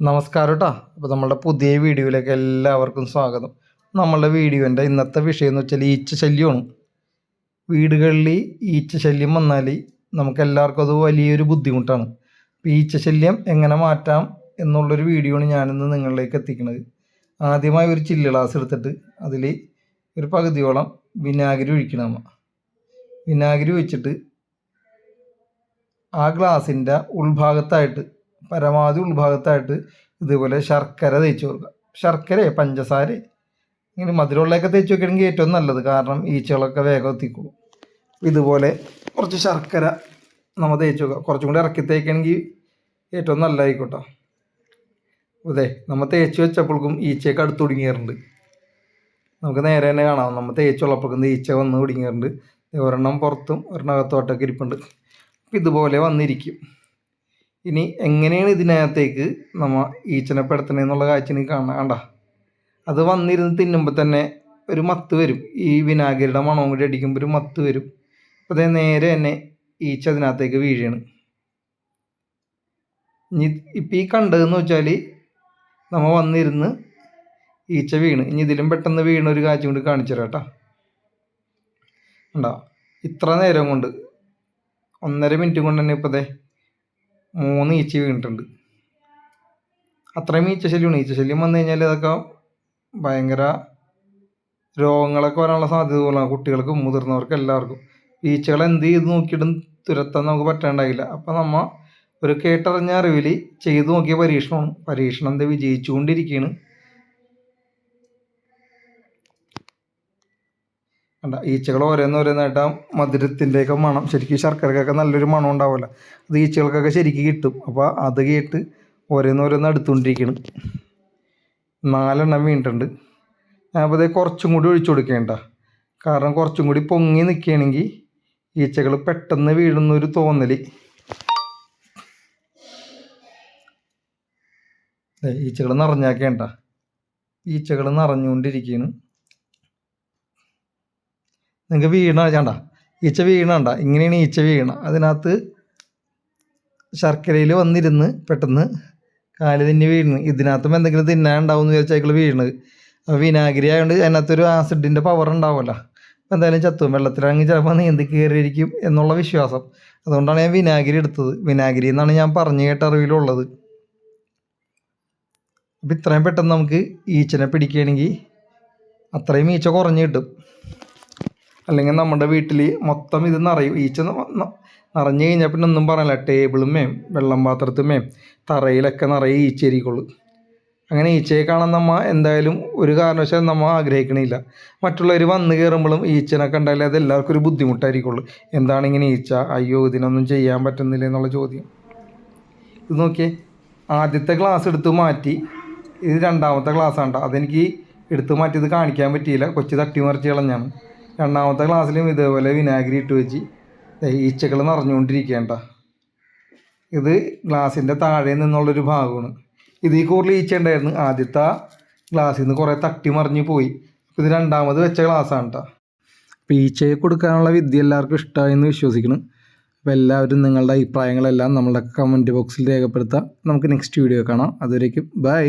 നമസ്കാരം കേട്ടോ അപ്പോൾ നമ്മളുടെ പുതിയ വീഡിയോയിലേക്ക് എല്ലാവർക്കും സ്വാഗതം. നമ്മളുടെ വീഡിയോന്റെ ഇന്നത്തെ വിഷയം എന്ന് വെച്ചാൽ ഈച്ച ശല്യമാണ് വീടുകളിൽ ഈച്ച ശല്യം വന്നാൽ നമുക്ക് എല്ലാവർക്കും അത് വലിയൊരു ബുദ്ധിമുട്ടാണ്. അപ്പോൾ ഈച്ച ശല്യം എങ്ങനെ മാറ്റാം എന്നുള്ളൊരു വീഡിയോ ആണ് ഞാനിന്ന് നിങ്ങളിലേക്ക് എത്തിക്കുന്നത്. ആദ്യമായി ഒരു ചില്ല് ഗ്ലാസ് എടുത്തിട്ട് അതിൽ ഒരു പകുതിയോളം വിനാഗിരി ഒഴിക്കണം വിനാഗിരി ഒഴിച്ചിട്ട് ആ ഗ്ലാസിന്റെ ഉൾഭാഗത്തായിട്ട് പരമാവധി ഉൾഭാഗത്തായിട്ട് ഇതുപോലെ ശർക്കര തേച്ച് കൊടുക്കുക. ശർക്കര പഞ്ചസാര ഇങ്ങനെ മധുരമുള്ളതൊക്കെ തേച്ച് വെക്കണമെങ്കിൽ ഏറ്റവും നല്ലത്. കാരണം ഈച്ചകളൊക്കെ വേഗം എത്തിക്കോളും. ഇതുപോലെ കുറച്ച് ശർക്കര നമ്മൾ തേച്ച് വെക്കുക. കുറച്ചും കൂടി ഇറക്കി തേക്കണമെങ്കിൽ ഏറ്റവും നല്ലതായിക്കോട്ടെ. അതെ നമ്മൾ തേച്ച് വെച്ചപ്പോഴേക്കും ഈച്ചയൊക്കെ അടുത്ത് ഒടുങ്ങിയാറുണ്ട് നമുക്ക് നേരെ തന്നെ കാണാം. നമ്മൾ തേച്ചുള്ളപ്പോഴേക്കും ഈച്ച വന്ന് ഒടുങ്ങിയാറുണ്ട് ഒരെണ്ണം പുറത്തും ഒരെണ്ണം അകത്തോട്ടൊക്കെ ഇരിപ്പുണ്ട്. ഇതുപോലെ വന്നിരിക്കും. ഇനി എങ്ങനെയാണ് ഇതിനകത്തേക്ക് നമ്മൾ ഈച്ചനെ പെടുത്തണേന്നുള്ള കാഴ്ച എനിക്ക് കാണാൻ കണ്ട. അത് വന്നിരുന്ന് തിന്നുമ്പോൾ തന്നെ ഒരു മത്ത് വരും. ഈ വിനാഗിരിയുടെ മണവും കൂടി അടിക്കുമ്പോൾ ഒരു മത്ത് വരും. അപ്പോൾ അതേ നേരെ തന്നെ ഈച്ച അതിനകത്തേക്ക് വീഴാണ് ഇനി ഇപ്പം ഈ കണ്ടതെന്ന് വെച്ചാൽ നമ്മൾ വന്നിരുന്ന് ഈച്ച വീണ്. ഇനി ഇതിലും പെട്ടെന്ന് വീണ ഒരു കാഴ്ച കൊണ്ട് കാണിച്ചു തരാം കേട്ടോ. ഉണ്ടോ ഇത്ര നേരം കൊണ്ട് ഒന്നര മിനിറ്റ് കൊണ്ട് തന്നെ ഇപ്പോഴത്തെ മൂന്ന് ഈച്ച വീണിട്ടുണ്ട്. അത്രയും ഈച്ച ശല്യമാണ് ഈച്ച ശല്യം വന്നു കഴിഞ്ഞാൽ അതൊക്കെ ഭയങ്കര രോഗങ്ങളൊക്കെ വരാനുള്ള സാധ്യത പോലാണ്. കുട്ടികൾക്കും മുതിർന്നവർക്കും എല്ലാവർക്കും. ഈച്ചകൾ എന്ത് ചെയ്ത് നോക്കിയിട്ടും തുരത്താൻ നമുക്ക് പറ്റാണ്ടായില്ല. അപ്പം നമ്മൾ ഒരു കേട്ടറിഞ്ഞ അറിവിൽ ചെയ്തു നോക്കിയ പരീക്ഷണമാണ്. പരീക്ഷണം എന്താ വിജയിച്ചുകൊണ്ടിരിക്കുകയാണ് കണ്ട ഈച്ചകൾ ഓരോന്നോരോന്നായിട്ട് ആ മധുരത്തിന്റെയൊക്കെ മണം. ശരിക്കും ശർക്കരക്കൊക്കെ നല്ലൊരു മണം ഉണ്ടാവില്ല അത് ഈച്ചകൾക്കൊക്കെ ശരിക്കും കിട്ടും. അപ്പോൾ അത് കേട്ട് ഓരോന്നോരോന്ന് എടുത്തുകൊണ്ടിരിക്കണം നാലെണ്ണം വീണിട്ടുണ്ട്. അപ്പോൾ ഇതേ കുറച്ചും കൂടി ഒഴിച്ചു കൊടുക്കേണ്ട കാരണം കുറച്ചും കൂടി പൊങ്ങി നിൽക്കുകയാണെങ്കിൽ ഈച്ചകൾ പെട്ടെന്ന് വീഴുന്നൊരു തോന്നൽ ഈച്ചകൾ നിറഞ്ഞാക്കേണ്ട ഈച്ചകൾ നിറഞ്ഞുകൊണ്ടിരിക്കുകയാണ് നിങ്ങൾക്ക് വീണ? കണ്ട ഈച്ച വീണണ്ട. ഇങ്ങനെയാണ് ഈച്ച വീണ. അതിനകത്ത് ശർക്കരയിൽ വന്നിരുന്ന് പെട്ടെന്ന് കാൽ തന്നെ വീണ്. ഇതിനകത്തും എന്തെങ്കിലും തിന്നാനുണ്ടാവും എന്ന് വിചാരിച്ചാൽ വീണത് അപ്പോൾ വിനാഗിരി ആയതുകൊണ്ട് അതിനകത്തൊരു ആസിഡിന്റെ പവർ ഉണ്ടാവുമല്ലോ. അപ്പോൾ എന്തായാലും ചത്തും. വെള്ളത്തിലാണെങ്കിൽ ചിലപ്പോൾ നീന്തി കയറിയിരിക്കും എന്നുള്ള വിശ്വാസം. അതുകൊണ്ടാണ് ഞാൻ വിനാഗിരി എടുത്തത്. വിനാഗിരി എന്നാണ് ഞാൻ പറഞ്ഞു കേട്ട അറിവിലുള്ളത്. അപ്പം ഇത്രയും പെട്ടെന്ന് നമുക്ക് ഈച്ചനെ പിടിക്കുകയാണെങ്കിൽ അത്രയും ഈച്ച കുറഞ്ഞ് കിട്ടും. അല്ലെങ്കിൽ നമ്മുടെ വീട്ടിൽ മൊത്തം ഇത് നിറയും. ഈച്ച നിറഞ്ഞു കഴിഞ്ഞാൽ പിന്നെ ഒന്നും പറയല്ല ടേബിളുമേം വെള്ളം പാത്രത്തുമേം തറയിലൊക്കെ നിറയെ ഈച്ചയായിരിക്കുള്ളൂ. അങ്ങനെ ഈച്ചയെ കാണാൻ നമ്മൾ എന്തായാലും ഒരു കാരണവശാലും നമ്മൾ ആഗ്രഹിക്കണില്ല. മറ്റുള്ളവർ വന്നു കയറുമ്പോഴും ഈച്ചനൊക്കെ ഉണ്ടായാലും അത് എല്ലാവർക്കും ഒരു ബുദ്ധിമുട്ടായിരിക്കുള്ളൂ. എന്താണ് ഇങ്ങനെ ഈച്ച? അയ്യോ ഇതിനൊന്നും ചെയ്യാൻ പറ്റുന്നില്ല എന്നുള്ള ചോദ്യം. ഇത് നോക്കിയേ. ആദ്യത്തെ ക്ലാസ് എടുത്ത് മാറ്റി. ഇത് രണ്ടാമത്തെ ക്ലാസ് ആണ് അതെനിക്ക് എടുത്തു മാറ്റി ഇത് കാണിക്കാൻ പറ്റിയില്ല. കൊച്ചു തട്ടി മറിച്ച് കളഞ്ഞാണ്. രണ്ടാമത്തെ ക്ലാസ്സിലും ഇതേപോലെ വിനാഗിരി ഇട്ട് വെച്ച് ഈച്ചകൾ നിറഞ്ഞുകൊണ്ടിരിക്കേണ്ട ഇത് ഗ്ലാസിന്റെ താഴെ നിന്നുള്ളൊരു ഭാഗമാണ്. ഇത് ഈ കൂടുതൽ ഈച്ച ഉണ്ടായിരുന്നു. ആദ്യത്തെ ഗ്ലാസ്സിൽ നിന്ന് കുറേ തട്ടി മറിഞ്ഞ് പോയി. അപ്പോൾ ഇത് രണ്ടാമത് വെച്ച ഗ്ലാസ്സാണ് കേട്ടോ അപ്പോൾ ഈച്ചയെ കൊടുക്കാനുള്ള വിദ്യ എല്ലാവർക്കും ഇഷ്ടമായി എന്ന് വിശ്വസിക്കുന്നു. അപ്പോൾ എല്ലാവരും നിങ്ങളുടെ അഭിപ്രായങ്ങളെല്ലാം നമ്മളുടെ കമന്റ് ബോക്സിൽ രേഖപ്പെടുത്താം. നമുക്ക് നെക്സ്റ്റ് വീഡിയോ കാണാം. അതുവരേക്കും ബൈ